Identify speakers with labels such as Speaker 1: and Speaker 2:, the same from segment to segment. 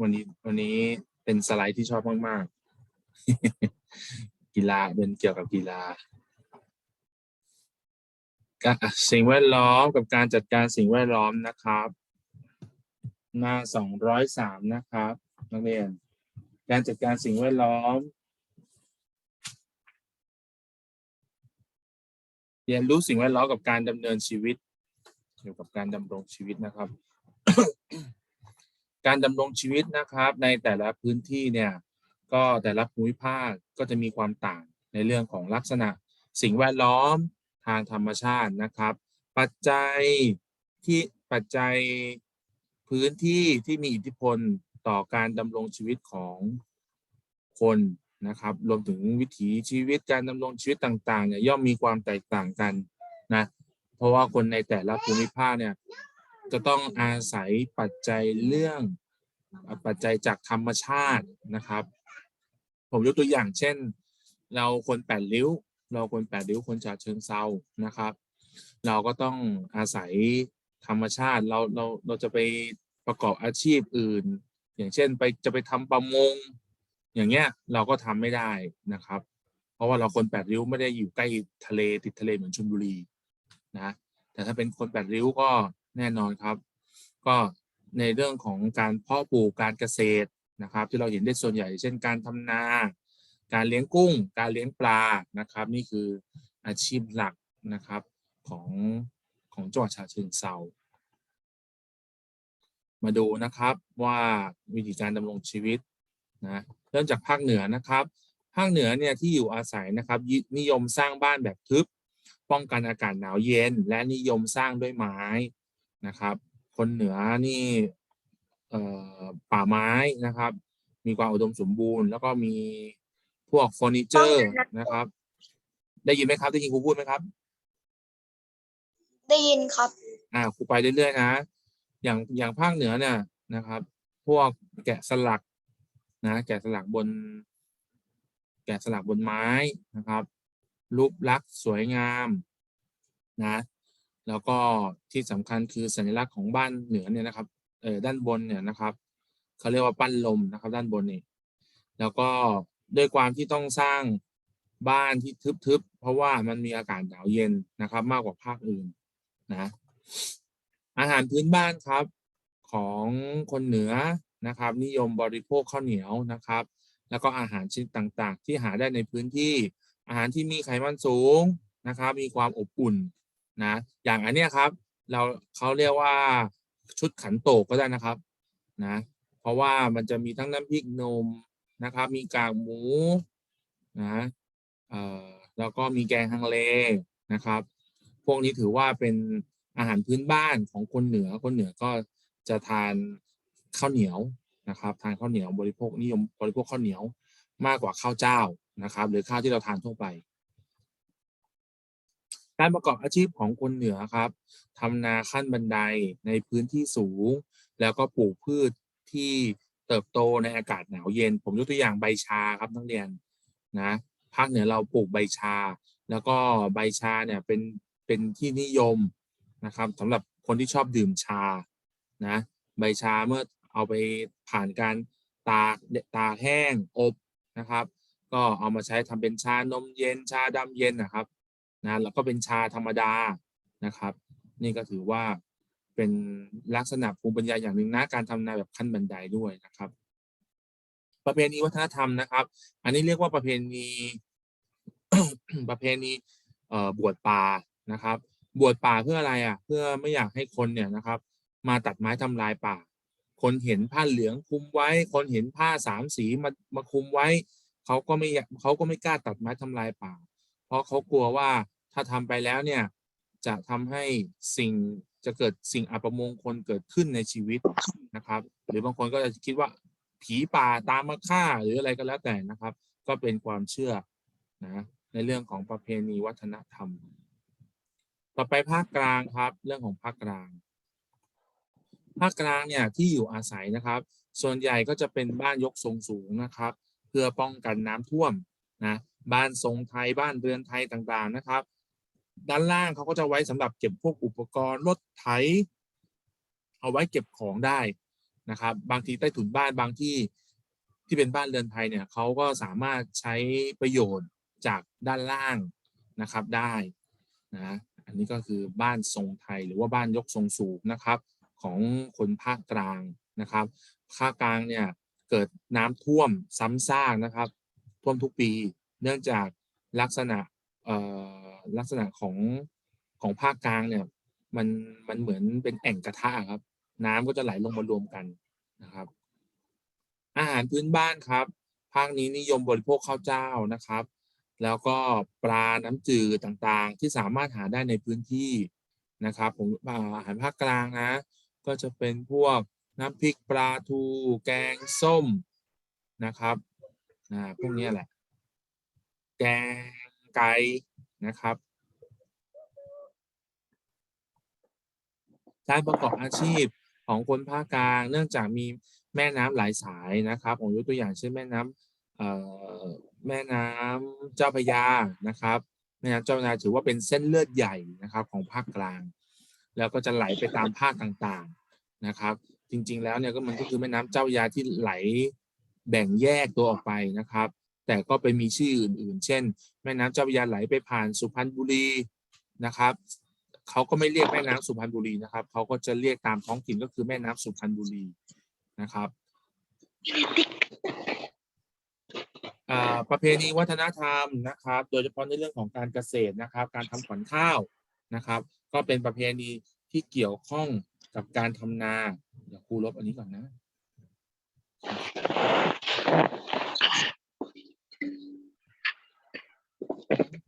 Speaker 1: วันนี้วันนี้เป็นสไลด์ที่ชอบมาก ๆ กีฬาเป็นเกี่ยวกับกีฬาก็อะสิ่งแวดล้อมกับการจัดการสิ่งแวดล้อมนะครับ หน้าสองร้อยสามนะครับนักเรียน การจัดการสิ่งแวดล้อม เรียนรู้สิ่งแวดล้อมกับการดำเนินชีวิต เกี่ยวกับการดำรงชีวิตนะครับ การดำรงชีวิตนะครับ ในแต่ละพื้นที่เนี่ย ก็แต่ละภูมิภาคก็จะมีความต่างในเรื่องของลักษณะสิ่งแวดล้อมทางธรรมชาตินะครับ ปัจจัยที่ปัจจัยพื้นที่ที่มีอิทธิพลต่อการดำรงชีวิตของคน นะครับรวมถึงวิถีชีวิตการดำรงชีวิตต่างๆเนี่ยย่อมมีความแตกต่างกันนะเพราะว่าคนในแต่ละภูมิภาคเนี่ยจะต้องอาศัยปัจจัยเรื่องปัจจัยจากธรรมชาตินะครับ ผมยกตัวอย่างเช่น เราคนแปดริ้ว เราคนแปดริ้วคนฉะเชิงเซานะครับ เราก็ต้องอาศัยธรรมชาติเราเราเราจะไปประกอบอาชีพอื่น อย่างเช่นไปจะไปทำประมง อย่างเงี้ยเราก็ทำไม่ได้นะครับ เพราะว่าเราคนแปดริ้วไม่ได้อยู่ใกล้ทะเลติดทะเลเหมือนชลบุรีนะแต่ถ้าเป็นคนแปดริ้วก็แน่นอนครับ ก็ในเรื่องของการเพาะปลูกการเกษตรนะครับ ที่เราเห็นได้ส่วนใหญ่ เช่นการทำนา การเลี้ยงกุ้ง การเลี้ยงปลานะครับ นี่คืออาชีพหลักนะครับของของจังหวัดฉะเชิงเซามาดูนะครับว่าวิธีการดำรงชีวิตนะ เริ่มจากภาคเหนือนะครับ ภาคเหนือเนี่ยที่อยู่อาศัยนะครับยินิยมสร้างบ้านแบบทึบ ป้องกันอากาศหนาวเย็น และนิยมสร้างด้วยไม้นะครับ คนเหนือนี่เอ่อป่าไม้นะครับ มีความอุดมสมบูรณ์ แล้วก็มีพวกเฟอร์นิเจอร์นะครับ ได้ยินไหมครับได้ยินครูพูดไหมครับ
Speaker 2: ได้ยินครับ
Speaker 1: อ่าครูไปเรื่อยๆนะอย่างอย่างภาคเหนือเนี่ยนะครับ พวกแกะสลัก นะแกะสลักบน แกะสลักบนไม้นะครับ รูปลักษณ์สวยงามนะแล้วก็ที่สำคัญคือสัญลักษณ์ของบ้านเหนือเนี่ยนะครับเออด้านบนเนี่ยนะครับเขาเรียกว่าปั้นลมนะครับ ด้านบนนี่แล้วก็ด้วยความที่ต้องสร้างบ้านที่ทึบๆเพราะว่ามันมีอากาศหนาวเย็นนะครับ มากกว่าภาคอื่นนะอาหารพื้นบ้านครับของคนเหนือ นะครับ นิยมบริโภคข้าวเหนียวนะครับ แล้วก็อาหารชนิดต่างๆ ที่หาได้ในพื้นที่ อาหารที่มีไขมันสูงนะครับ มีความอบอุ่นนะอย่างอันเนี้ยครับ เราเขาเรียกว่าชุดขันโตกก็ได้นะครับนะเพราะว่ามันจะมีทั้งน้ำพริกนมนะครับ มีกากหมูนะเอ่อแล้วก็มีแกงฮังเลนะครับ พวกนี้ถือว่าเป็นอาหารพื้นบ้านของคนเหนือคนเหนือก็จะทาน ข้าวเหนียวนะครับทานข้าวเหนียวบริโภคนิยมบริโภคข้าวเหนียวมากกว่าข้าวเจ้านะครับ หรือข้าวที่เราทานทั่วไป การประกอบอาชีพของคนเหนือครับทำนาขั้นบันไดในพื้นที่สูง แล้วก็ปลูกพืชที่เติบโตในอากาศหนาวเย็น ผมยกตัวอย่างใบชาครับนักเรียนนะภาคเหนือเราปลูกใบชา แล้วก็ใบชาเนี่ยเป็นเป็นที่นิยมนะครับสำหรับคนที่ชอบดื่มชานะใบชาเมื่อ เอาไปผ่านการตากตากแห้งอบนะครับ ก็เอามาใช้ทำเป็นชานมเย็นชาดำเย็นนะครับนะแล้วก็เป็นชาธรรมดานะครับ นี่ก็ถือว่าเป็นลักษณะภูมิปัญญาอย่างหนึ่งนะการทำนาแบบขั้นบันไดด้วยนะครับ ประเพณีวัฒนธรรมนะครับ อันนี้เรียกว่าประเพณีประเพณีเอ่อบวชป่านะครับ บวชป่าเพื่ออะไรอะ เพื่อไม่อยากให้คนเนี่ยนะครับ มาตัดไม้ทำลายป่า คนเห็นผ้าเหลืองคุมไว้ คนเห็นผ้าสามสีมามาคุมไว้เขาก็ไม่เขาก็ไม่กล้าตัดไม้ทำลายป่า เพราะเขากลัวว่าถ้าทำไปแล้วเนี่ยจะทำให้สิ่งจะเกิดสิ่งอัปมงคลเกิดขึ้นในชีวิตนะครับ หรือบางคนก็จะคิดว่าผีป่าตามมาฆ่าหรืออะไรก็แล้วแต่นะครับ ก็เป็นความเชื่อนะในเรื่องของประเพณีวัฒนธรรม ต่อไปภาคกลางครับ เรื่องของภาคกลาง ภาคกลางเนี่ยที่อยู่อาศัยนะครับ ส่วนใหญ่ก็จะเป็นบ้านยกทรงสูงนะครับ เพื่อป้องกันน้ำท่วมนะบ้านทรงไทยบ้านเรือนไทยต่างๆนะครับ ด้านล่างเขาก็จะไว้สำหรับเก็บพวกอุปกรณ์รถไถ เอาไว้เก็บของได้นะครับ บางทีใต้ถุนบ้านบางที่ที่เป็นบ้านเรือนไทยเนี่ยเขาก็สามารถใช้ประโยชน์จากด้านล่างนะครับได้นะอันนี้ก็คือบ้านทรงไทยหรือว่าบ้านยกทรงสูงนะครับ ของคนภาคกลางนะครับภาคกลางเนี่ยเกิดน้ำท่วมซ้ำซากนะครับ ท่วมทุกปี เนื่องจากลักษณะเออลักษณะของของภาคกลางเนี่ยมันมันเหมือนเป็นแอ่งกระทะครับ น้ำก็จะไหลลงมารวมกันนะครับ อาหารพื้นบ้านครับ ภาคนี้นิยมบริโภคข้าวเจ้านะครับ แล้วก็ปลาน้ำจืดต่างๆ ที่สามารถหาได้ในพื้นที่นะครับผมอ่าอาหารภาคกลางนะ ก็จะเป็นพวกน้ำพริกปลาทูแกงส้มนะครับอ่าพวกนี้แหละ แกงไก่นะครับการประกอบอาชีพของคนภาคกลาง เนื่องจากมีแม่น้ำหลายสายนะครับผมยกตัวอย่างเช่นแม่น้ำเอ่อแม่น้ำเจ้าพยานะครับแม่น้ำเจ้าพยาถือว่าเป็นเส้นเลือดใหญ่นะครับของภาคกลาง แล้วก็จะไหลไปตามภาคต่างๆนะครับ จริงๆแล้วเนี่ยก็มันก็คือแม่น้ำเจ้าพระยาที่ไหลแบ่งแยกตัวออกไปนะครับ แต่ก็ไปมีชื่ออื่นๆ เช่น แม่น้ำเจ้าพระยาไหลไปผ่านสุพรรณบุรีนะครับเขาก็ไม่เรียกแม่น้ำสุพรรณบุรีนะครับเขาก็จะเรียกตามท้องถิ่นก็คือแม่น้ำสุพรรณบุรีนะครับอ่าประเพณีวัฒนธรรมนะครับ โดยเฉพาะในเรื่องของการเกษตรนะครับ การทำขวัญข้าวนะครับ ก็เป็นประเพณีที่เกี่ยวข้องกับการทำนาเดี๋ยวครูลบอันนี้ก่อนนะ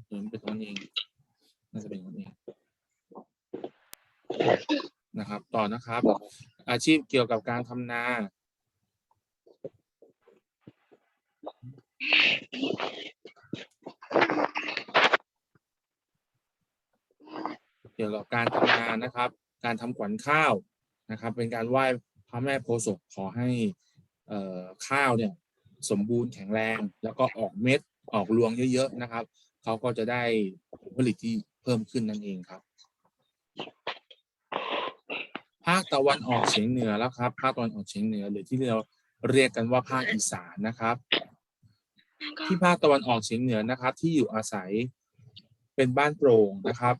Speaker 1: เดินไปตรงนั้นเองน่าจะเป็นตรงนี้นะครับ ต่อนะครับ อาชีพเกี่ยวกับการทำนา เกี่ยวกับการทำนานะครับ การทำขวัญข้าวนะครับ เป็นการไหว้พระแม่โพธิ์ศพขอให้เอ่อข้าวเนี่ยสมบูรณ์แข็งแรง แล้วก็ออกเม็ดออกรวงเยอะๆนะครับเขาก็จะได้ผลผลิตที่เพิ่มขึ้นนั่นเองครับ ภาคตะวันออกเฉียงเหนือแล้วครับ ภาคตะวันออกเฉียงเหนือ หรือที่เราเรียกกันว่าภาคอีสานนะครับ ที่ภาคตะวันออกเฉียงเหนือนะครับ ที่อยู่อาศัยเป็นบ้านโปร่งนะครับ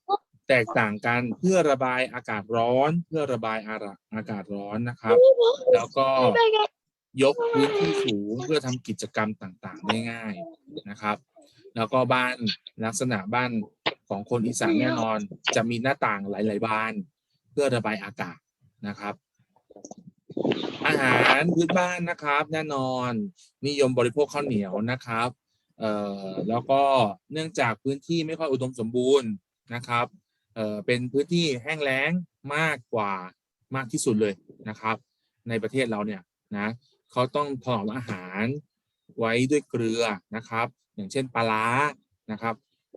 Speaker 1: แตกต่างกันเพื่อระบายอากาศร้อน เพื่อระบายอาระอากาศร้อนนะครับ แล้วก็ยกพื้นที่สูงเพื่อทำกิจกรรมต่างๆ ได้ง่ายนะครับ แล้วก็บ้านลักษณะบ้านของคนอีสานแน่นอนจะมีหน้าต่างหลาย ๆ บาน เพื่อระบายอากาศนะครับ อาหารพื้นบ้านนะครับ แน่นอนนิยมบริโภคข้าวเหนียวนะครับเอ่อแล้วก็เนื่องจากพื้นที่ไม่ค่อยอุดมสมบูรณ์นะครับ เอ่อเป็นพื้นที่แห้งแล้งมากกว่ามากที่สุดเลยนะครับ ในประเทศเราเนี่ยนะเขาต้องถนอมอาหารไว้ด้วยเกลือนะครับ อย่างเช่นปลาร้านะครับ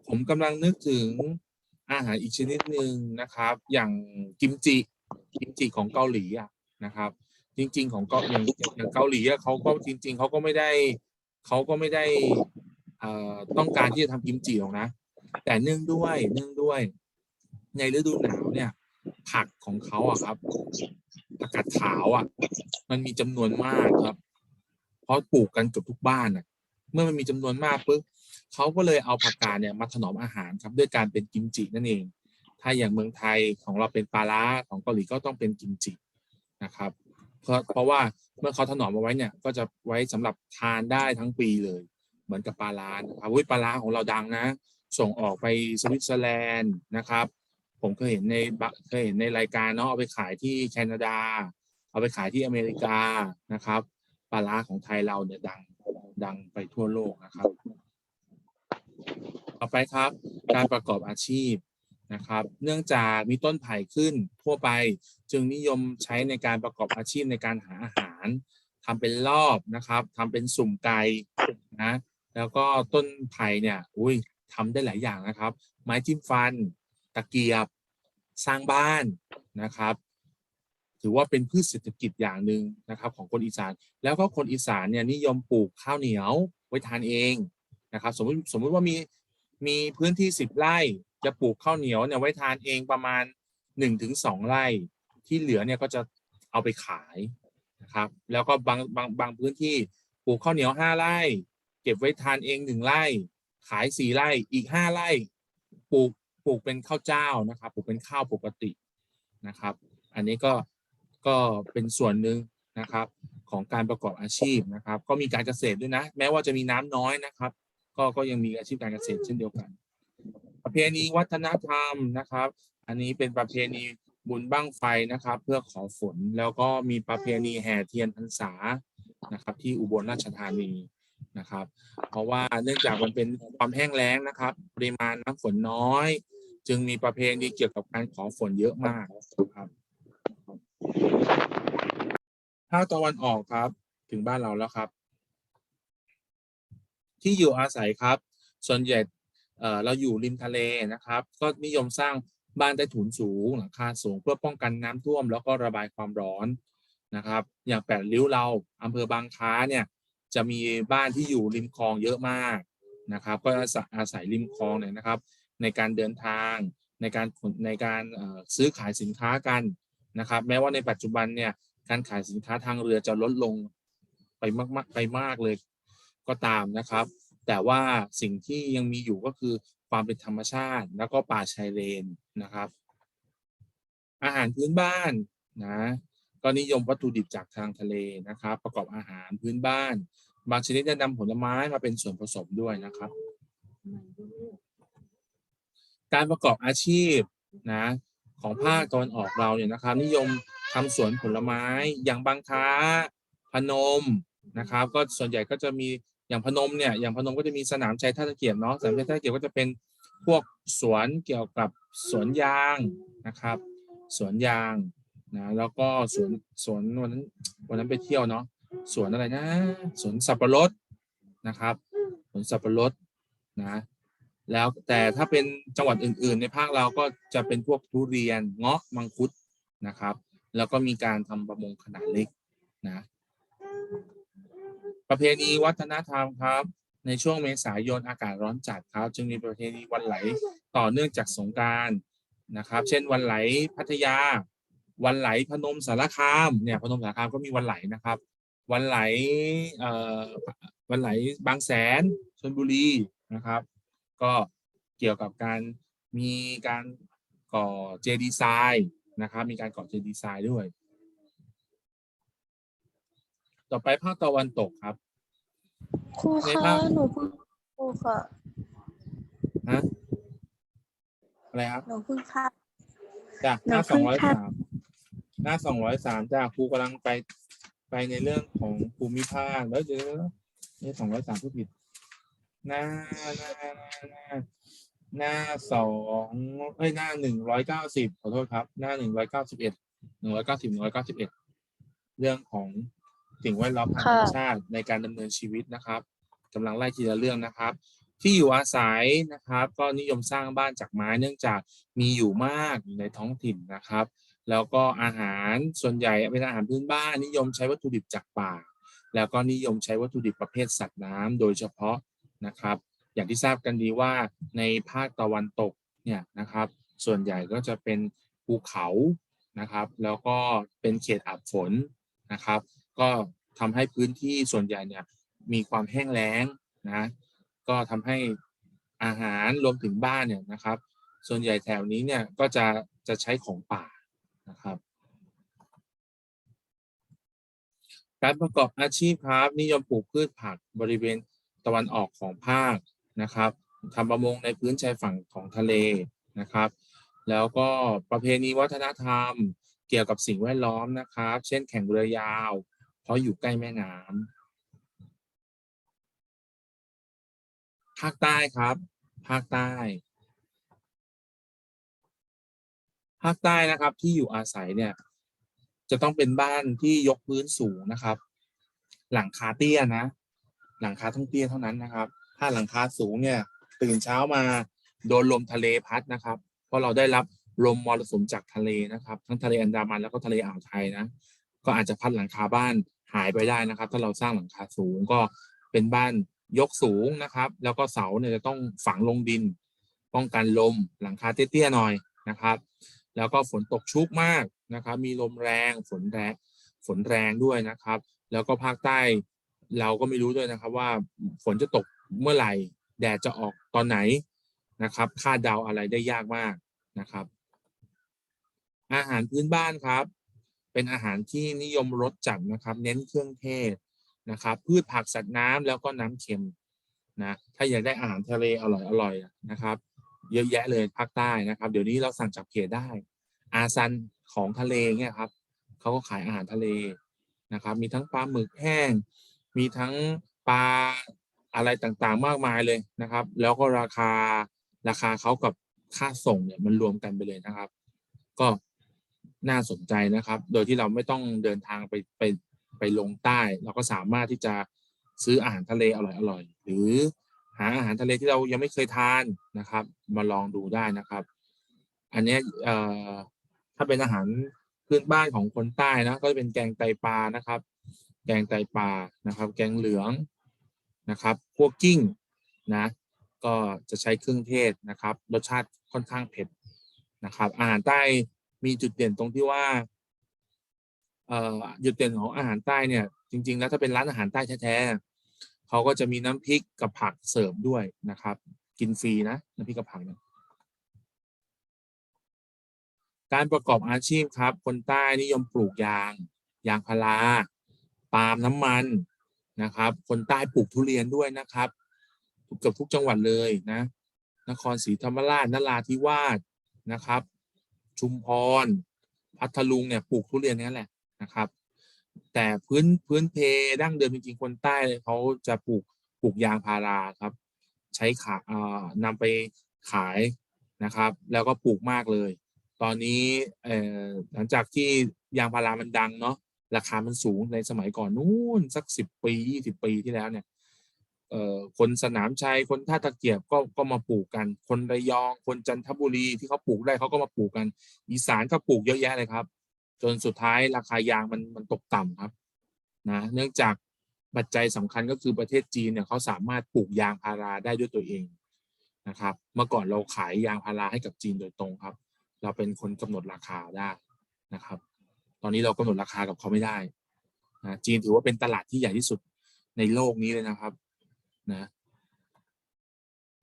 Speaker 1: ผมกำลังนึกถึงอาหารอีกชนิดหนึ่งนะครับ อย่างกิมจิกิมจิของเกาหลีอะนะครับ จริง ๆ ของเกาอย่างอย่างเกาหลีอะเขาก็จริง ๆเขาก็ไม่ได้เขาก็ไม่ได้เอ่อต้องการที่จะทำกิมจิหรอกนะ แต่เนื่องด้วยเนื่องด้วย ในฤดูหนาวเนี่ย ผักของเขาอะครับผักกาดขาวอะมันมีจำนวนมากครับ เพราะปลูกกันเกือบทุกบ้านอะเมื่อมันมีจำนวนมากปุ๊บเขาก็เลยเอาผักกาดเนี่ยมาถนอมอาหารครับ ด้วยการเป็นกิมจินั่นเอง ถ้าอย่างเมืองไทยของเราเป็นปลาร้าของเกาหลีก็ต้องเป็นกิมจินะครับ เพราะเพราะว่าเมื่อเขาถนอมเอาไว้เนี่ยก็จะไว้สำหรับทานได้ทั้งปีเลย เหมือนกับปลาร้านะครับปลาร้าของเราดังนะ ส่งออกไปสวิตเซอร์แลนด์นะครับ ผมเคยเห็นในเคยเห็นในรายการเนาะเอาไปขายที่แคนาดา เอาไปขายที่อเมริกานะครับปลาร้าของไทยเราเนี่ยดังดังไปทั่วโลกนะครับ ต่อไปครับ การประกอบอาชีพนะครับ เนื่องจากมีต้นไผ่ขึ้นทั่วไปจึงนิยมใช้ในการประกอบอาชีพในการหาอาหารทำเป็นรอบนะครับทำเป็นสุ่มไก่นะแล้วก็ต้นไผ่เนี่ย อุ้ยทำได้หลายอย่างนะครับ ไม้จิ้มฟัน ตะเกียบสร้างบ้านนะครับ ถือว่าเป็นพืชเศรษฐกิจอย่างหนึ่งนะครับ ของคนอีสาน แล้วก็คนอีสานเนี่ยนิยมปลูกข้าวเหนียวไว้ทานเองนะครับ สมมติสมมติว่ามีมีพื้นที่สิบไร่จะปลูกข้าวเหนียวเนี่ยไว้ทานเองประมาณหนึ่งถึงสองไร่ ที่เหลือเนี่ยก็จะเอาไปขายนะครับ แล้วก็บางบางบางพื้นที่ปลูกข้าวเหนียวห้าไร่ เก็บไว้ทานเองหนึ่งไร่ ขายสี่ไร่อีกห้าไร่ ปลูก ลูกเป็นข้าวเจ้านะครับปลูกเป็นข้าวปกตินะครับ อันนี้ก็ก็เป็นส่วนหนึ่งนะครับของการประกอบอาชีพนะครับ ก็มีการเกษตรด้วยนะ แม้ว่าจะมีน้ำน้อยนะครับ ก็ก็ยังมีอาชีพการเกษตรเช่นเดียวกัน ประเพณีวัฒนธรรมนะครับ อันนี้เป็นประเพณีบุญบั้งไฟนะครับ เพื่อขอฝนแล้วก็มีประเพณีแห่เทียนพรรษานะครับ ที่อุบลราชธานีนะครับ เพราะว่าเนื่องจากมันเป็นความแห้งแล้งนะครับ ปริมาณน้ำฝนน้อย จึงมีประเพณีเกี่ยวกับการขอฝนเยอะมากครับภาคตะวันออกครับ ถึงบ้านเราแล้วครับ ที่อยู่อาศัยครับ ส่วนใหญ่เราอยู่ริมทะเลนะครับ ก็นิยมสร้างบ้านใต้ถุนสูงหลังคาสูง เพื่อป้องกันน้ำท่วม แล้วก็ระบายความร้อนนะครับ อย่างแปดริ้วเราอำเภอบางค้าเนี่ยจะมีบ้านที่อยู่ริมคลองเยอะมากนะครับ ก็อาศัยริมคลองเนี่ยนะครับ ในการเดินทาง ในการในการซื้อขายสินค้ากันนะครับ แม้ว่าในปัจจุบันเนี่ยการขายสินค้าทางเรือจะลดลงไปมากๆไปมากเลยก็ตามนะครับ แต่ว่าสิ่งที่ยังมีอยู่ก็คือความเป็นธรรมชาติ แล้วก็ป่าชายเลนนะครับ อาหารพื้นบ้านนะก็นิยมวัตถุดิบจากทางทะเลนะครับ ประกอบอาหารพื้นบ้าน บางชนิดจะนำผลไม้มาเป็นส่วนผสมด้วยนะครับ การประกอบอาชีพนะของภาคตะวันออกเราเนี่ยนะครับ นิยมทำสวนผลไม้อย่างบางค้าพนมนะครับ ก็ส่วนใหญ่ก็จะมีอย่างพนมเนี่ยอย่างพนมก็จะมีสนามชัยท่าตะเกียบเนาะสนามชัยท่าตะเกียบก็จะเป็นพวกสวนเกี่ยวกับสวนยางนะครับ สวนยางนะแล้วก็สวนสวนวันนั้นวันนั้นไปเที่ยวเนาะสวนอะไรนะสวนสับปะรดนะครับสวนสับปะรดนะ แล้วแต่ถ้าเป็นจังหวัดอื่น ๆ ในภาคเราก็จะเป็นพวกทุเรียนเงาะมังคุดนะครับ แล้วก็มีการทำประมงขนาดเล็กนะประเพณีวัฒนธรรมครับ ในช่วงเมษายนอากาศร้อนจัดครับ จึงมีประเพณีวันไหลต่อเนื่องจากสงการนะครับ เช่นวันไหลพัทยา วันไหลพนมสารคามเนี่ยพนมสารคามก็มีวันไหลนะครับ วันไหลเอ่อวันไหลบางแสนชลบุรีนะครับ ก็เกี่ยวกับการมีการก่อเจดีไซน์นะครับ มีการก่อเจดีไซน์ด้วย ต่อไปภาคตะวันตกครับ
Speaker 2: ครู
Speaker 1: ใน
Speaker 2: คะ
Speaker 1: ภาพ
Speaker 2: หนูเพิ่งครูค่ะ
Speaker 1: ฮะอะไรครับ
Speaker 2: หนูเพิ่งค่ะ
Speaker 1: จ้ะหน้า
Speaker 2: หนู
Speaker 1: สอง
Speaker 2: เพิ่
Speaker 1: ร้อย
Speaker 2: งคาด
Speaker 1: สามหน้าสองร้อยสามจ้าครูกำลังไปไปในเรื่องของภูมิภาคแล้วเดี๋ยวนี่สองร้อยสามผู้ผิด หน้าหน้าหน้าหน้าสองเอ้ยหน้าหนึ่งร้อยเก้าสิบขอโทษครับ หน้าหนึ่งร้อยเก้าสิบเอ็ดหนึ่งร้อยเก้าสิบหนึ่งร้อยเก้าสิบเอ็ดเรื่องของสิ่งแวดล้อมทางธรรมชาติในการดำเนินชีวิตนะครับกำลังไล่ทีละเรื่องนะครับ ที่อยู่อาศัยนะครับ ก็นิยมสร้างบ้านจากไม้เนื่องจากมีอยู่มากอยู่ในท้องถิ่นนะครับ แล้วก็อาหารส่วนใหญ่เป็นอาหารพื้นบ้านนิยมใช้วัตถุดิบจากป่า แล้วก็นิยมใช้วัตถุดิบประเภทสัตว์น้ำโดยเฉพาะ นะครับ อย่างที่ทราบกันดีว่าในภาคตะวันตกเนี่ยนะครับ ส่วนใหญ่ก็จะเป็นภูเขานะครับ แล้วก็เป็นเขตอับฝนนะครับ ก็ทำให้พื้นที่ส่วนใหญ่เนี่ยมีความแห้งแล้งนะก็ทำให้อาหารรวมถึงบ้านเนี่ยนะครับ ส่วนใหญ่แถวนี้เนี่ยก็จะจะใช้ของป่านะครับ การประกอบอาชีพครับนิยมปลูกพืชผักบริเวณ ตะวันออกของภาคนะครับทำประมงในพื้นชายฝั่งของทะเลนะครับ แล้วก็ประเพณีวัฒนธรรมเกี่ยวกับสิ่งแวดล้อมนะครับ เช่นแข่งเรือยาว เพราะอยู่ใกล้แม่น้ำภาคใต้ครับ ภาคใต้ ภาคใต้นะครับที่อยู่อาศัยเนี่ยจะต้องเป็นบ้านที่ยกพื้นสูงนะครับ หลังคาเตี้ยนะ หลังคาต้องเตี้ยเท่านั้นนะครับ ถ้าหลังคาสูงเนี่ยตื่นเช้ามาโดนลมทะเลพัดนะครับ เพราะเราได้รับลมมรสุมจากทะเลนะครับ ทั้งทะเลอันดามันแล้วก็ทะเลอ่าวไทยนะ ก็อาจจะพัดหลังคาบ้านหายไปได้นะครับ ถ้าเราสร้างหลังคาสูงก็เป็นบ้านยกสูงนะครับ แล้วก็เสาเนี่ยจะต้องฝังลงดิน ป้องกันลมหลังคาเตี้ยๆหน่อยนะครับ แล้วก็ฝนตกชุกมากนะครับ มีลมแรงฝนแรงฝนแรงด้วยนะครับ แล้วก็ภาคใต้ เราก็ไม่รู้ด้วยนะครับว่าฝนจะตกเมื่อไหร่แดดจะออกตอนไหนนะครับคาดเดาอะไรได้ยากมากนะครับ อาหารพื้นบ้านครับ เป็นอาหารที่นิยมรสจัดนะครับ เน้นเครื่องเทศนะครับ พืชผักสัตว์น้ำแล้วก็น้ำเค็มนะถ้าอยากได้อาหารทะเลอร่อยอร่อยๆนะครับ เยอะแยะเลยภาคใต้นะครับ เดี๋ยวนี้เราสั่งจากเพจได้ อาซันของทะเลเนี่ยครับเขาก็ขายอาหารทะเลนะครับ มีทั้งปลาหมึกแห้ง มีทั้งปลาอะไรต่างๆมากมายเลยนะครับ แล้วก็ราคาราคาเขากับค่าส่งเนี่ยมันรวมกันไปเลยนะครับ ก็น่าสนใจนะครับ โดยที่เราไม่ต้องเดินทางไปไปไปลงใต้ เราก็สามารถที่จะซื้ออาหารทะเลอร่อยๆหรือหาอาหารทะเลที่เรายังไม่เคยทานนะครับ มาลองดูได้นะครับ อันเนี้ยเอ่อถ้าเป็นอาหารพื้นบ้านของคนใต้นะก็จะเป็นแกงไตปลานะครับ แกงไตปลานะครับ แกงเหลืองนะครับพวกกิ้งนะก็จะใช้เครื่องเทศนะครับ รสชาติค่อนข้างเผ็ดนะครับ อาหารใต้มีจุดเด่นตรงที่ว่าเอ่อจุดเด่นของอาหารใต้เนี่ย จริง ๆ แล้วถ้าเป็นร้านอาหารใต้แท้ๆเขาก็จะมีน้ำพริกกับผักเสิร์ฟด้วยนะครับ กินฟรีนะน้ำพริกกับผักเนี่ยการประกอบอาชีพครับ คนใต้นิยมปลูกยาง ยางพารา ปาล์มน้ำมันนะครับ คนใต้ปลูกทุเรียนด้วยนะครับเกือบทุกจังหวัดเลยนะ นครศรีธรรมราชนราธิวาสนะครับ ชุมพร พัทลุงเนี่ยปลูกทุเรียนนั่นแหละนะครับ แต่พื้นพื้นเพดั้งเดิมจริงๆคนใต้เขาจะปลูกปลูกยางพาราครับ ใช้ขาเอ่อนำไปขายนะครับ แล้วก็ปลูกมากเลย ตอนนี้เอ่อหลังจากที่ยางพารามันดังเนาะ ราคามันสูงในสมัยก่อนนู้นสักสิบปียี่สิบปีที่แล้วเนี่ยเอ่อคนสนามชัยคนท่าตะเกียบก็ก็มาปลูกกัน คนระยองคนจันทบุรีที่เขาปลูกได้เขาก็มาปลูกกัน อีสานก็ปลูกเยอะแยะเลยครับ จนสุดท้ายราคายางมันมันตกต่ำครับนะเนื่องจากปัจจัยสำคัญก็คือประเทศจีนเนี่ยเขาสามารถปลูกยางพาราได้ด้วยตัวเองนะครับ เมื่อก่อนเราขายยางพาราให้กับจีนโดยตรงครับ เราเป็นคนกำหนดราคาได้นะครับ ตอนนี้เรากำหนดราคากับเขาไม่ได้นะจีนถือว่าเป็นตลาดที่ใหญ่ที่สุดในโลกนี้เลยนะครับนะ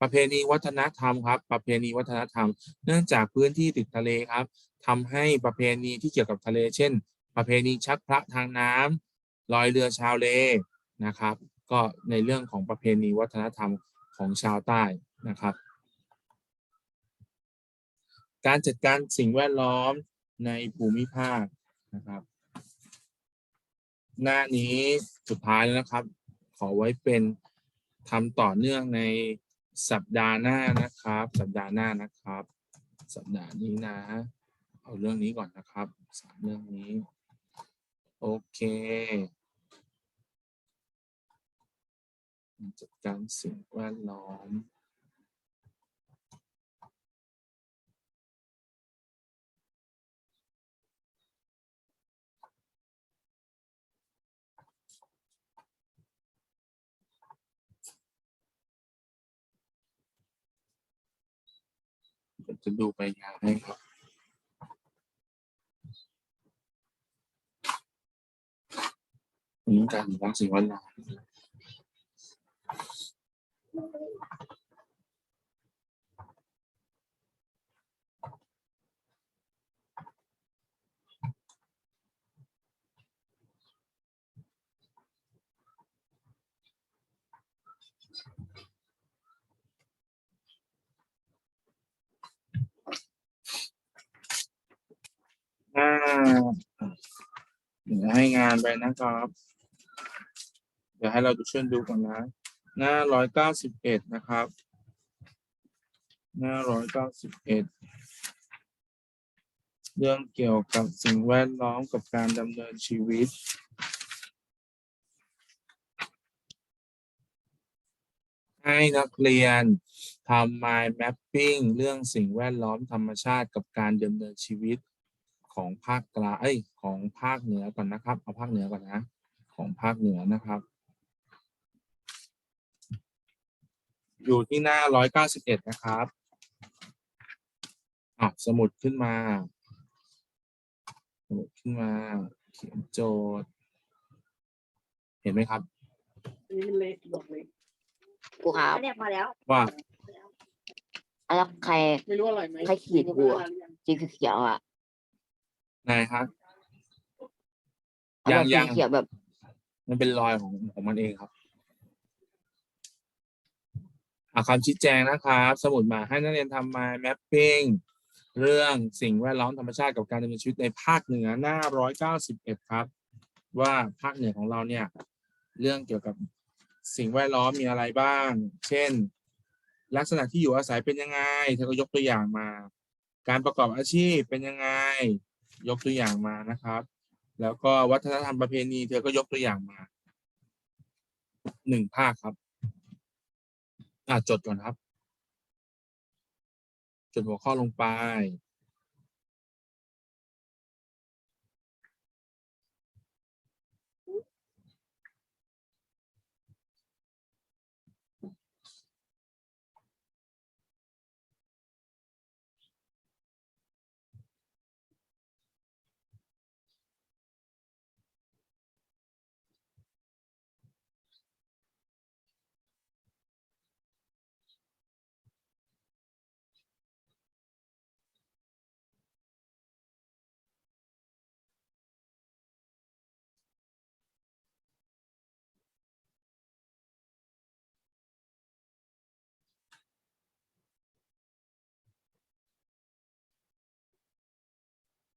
Speaker 1: ประเพณีวัฒนธรรมครับ ประเพณีวัฒนธรรม เนื่องจากพื้นที่ติดทะเลครับทำให้ประเพณีที่เกี่ยวกับทะเล เช่น ประเพณีชักพระทางน้ำลอยเรือชาวเลนะครับ ก็ในเรื่องของประเพณีวัฒนธรรมของชาวใต้นะครับ การจัดการสิ่งแวดล้อมในภูมิภาค นะครับ หน้านี้สุดท้ายแล้วนะครับ ขอไว้เป็นทำต่อเนื่องในสัปดาห์หน้านะครับ สัปดาห์หน้านะครับ สัปดาห์นี้นะ เอาเรื่องนี้ก่อนนะครับสามเรื่องนี้ โอเคจัดการสิ่งแวดล้อม ผมจะดูใบงานให้ครับนนี้การรักสิ่งแวดล้อม หน้าเดี๋ยวให้งานไปนะครับ เดี๋ยวให้เราดูช่วยดูก่อนนะ หน้าร้อยเก้าสิบเอ็ดนะครับ หน้าร้อยเก้าสิบเอ็ดเรื่องเกี่ยวกับสิ่งแวดล้อมกับการดำเนินชีวิตให้นักเรียนทำ mind mapping เรื่องสิ่งแวดล้อมธรรมชาติกับการดำเนินชีวิต ของภาคกลางเอ้ยของภาคเหนือก่อนนะครับ เอาภาคเหนือก่อนนะ ของภาคเหนือนะครับ อยู่ที่หน้าร้อยเก้าสิบเอ็ดนะครับอะสมุดขึ้นมา สมุดขึ้นมา เขียนโจทย์ เห็นไหมครับ
Speaker 3: อันนี้มันเล็กบอกเล็ก
Speaker 4: ครูครับ
Speaker 2: เนี่ยพอแล้ว
Speaker 1: ว่า
Speaker 4: แล้วใคร
Speaker 3: ไม่รู้อร่อยไหม
Speaker 4: ใครขีดหัว
Speaker 3: ไม่รู้อร่อยหรือยัง
Speaker 4: สีเขียวๆอะ
Speaker 1: ไงครับ
Speaker 4: เอาแบบ
Speaker 1: ยัง
Speaker 4: สี
Speaker 1: ยัง
Speaker 4: เขียวแบบ
Speaker 1: มันเป็นรอยของของมันเองครับอะคำชี้แจงนะครับ สมุดมาให้นักเรียนทำมา mapping เรื่องสิ่งแวดล้อมธรรมชาติกับการดำเนินชีวิตในภาคเหนือหน้า 191 ครับ ว่าภาคเหนือของเราเนี่ย เรื่องเกี่ยวกับสิ่งแวดล้อมมีอะไรบ้าง เช่น ลักษณะที่อยู่อาศัยเป็นยังไงเธอก็ยกตัวอย่างมา การประกอบอาชีพเป็นยังไง ยกตัวอย่างมานะครับ แล้วก็วัฒนธรรมประเพณี เธอก็ยกตัวอย่างมาหนึ่งภาคครับอ่าจดก่อนครับ จดหัวข้อลงไป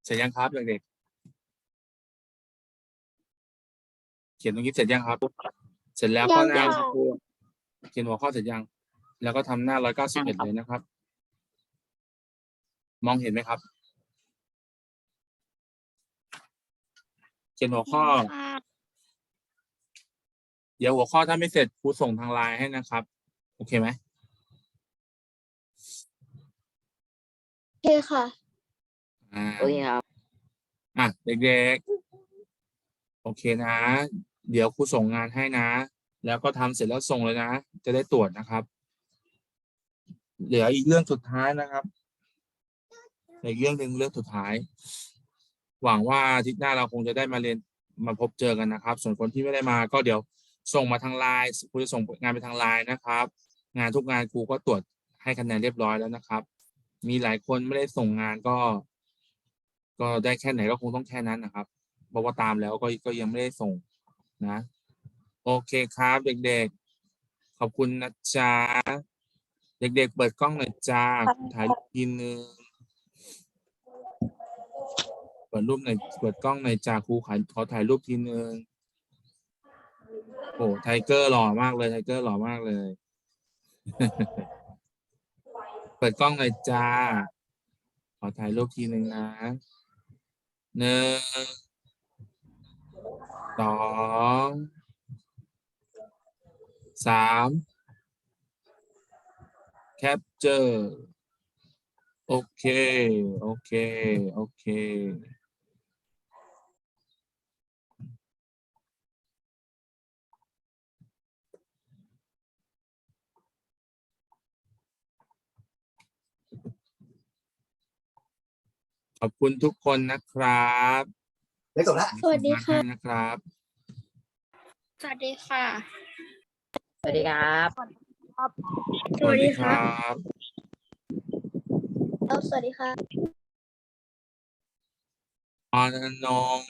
Speaker 1: ร็จยังครับเด็กๆเขียนตรงนี้เสร็จยังครับ เสร็จแล้วก็หน้า
Speaker 2: ยังค่ะ
Speaker 1: เขียนหัวข้อเสร็จยัง แล้วก็ทำหน้าร้อยเก้าสิบเอ็ดเลยนะครับ มองเห็นไหมครับ เขียนหัวข้อ เดี๋ยวหัวข้อถ้าไม่เสร็จครูส่งทางไลน์ให้นะครับ โอเคไหม
Speaker 2: โอเคค่ะ
Speaker 1: อ่า
Speaker 4: โอเคครับ
Speaker 1: อะเด็กๆ โอเคนะ เดี๋ยวครูส่งงานให้นะ แล้วก็ทำเสร็จแล้วส่งเลยนะ จะได้ตรวจนะครับ เหลืออีกเรื่องสุดท้ายนะครับเหลืออีกเรื่องหนึ่งเรื่องสุดท้าย หวังว่าอาทิตย์หน้าเราคงจะได้มาเรียนมาพบเจอกันนะครับ ส่วนคนที่ไม่ได้มาก็เดี๋ยวส่งมาทางไลน์ครูจะส่งงานไปทางไลน์นะครับ งานทุกงานครูก็ตรวจให้คะแนนเรียบร้อยแล้วนะครับ มีหลายคนไม่ได้ส่งงานก็ ก็ได้แค่ไหนก็คงต้องแค่นั้นนะครับเพราะว่าตามแล้วก็ก็ยังไม่ได้ส่งนะ โอเคครับ เด็กๆ ขอบคุณนะจ๊ะเด็กๆ เปิดกล้องหน่อยจ้าถ่ายทีนึงเปิดรูปหน่อยเปิดกล้องหน่อยจ้าครูขอขอถ่ายรูปทีนึงโอ้ไทเกอร์หล่อมากเลยไทเกอร์หล่อมากเลย เปิดกล้องหน่อยจ้า ขอถ่ายรูปทีนึงนะ หนึ่งสองสามแคปเจอร์โอเค โอเค โอเค ขอบคุณทุกคนนะครับ
Speaker 5: ได้จบแล้ว
Speaker 2: สวัสดีค่ะ
Speaker 1: นะครับ
Speaker 2: สวัสดีค่ะ
Speaker 4: สวัสดีครับ
Speaker 2: สวัสดีครั
Speaker 1: บ
Speaker 2: สวัสดีค่ะ
Speaker 1: อานนง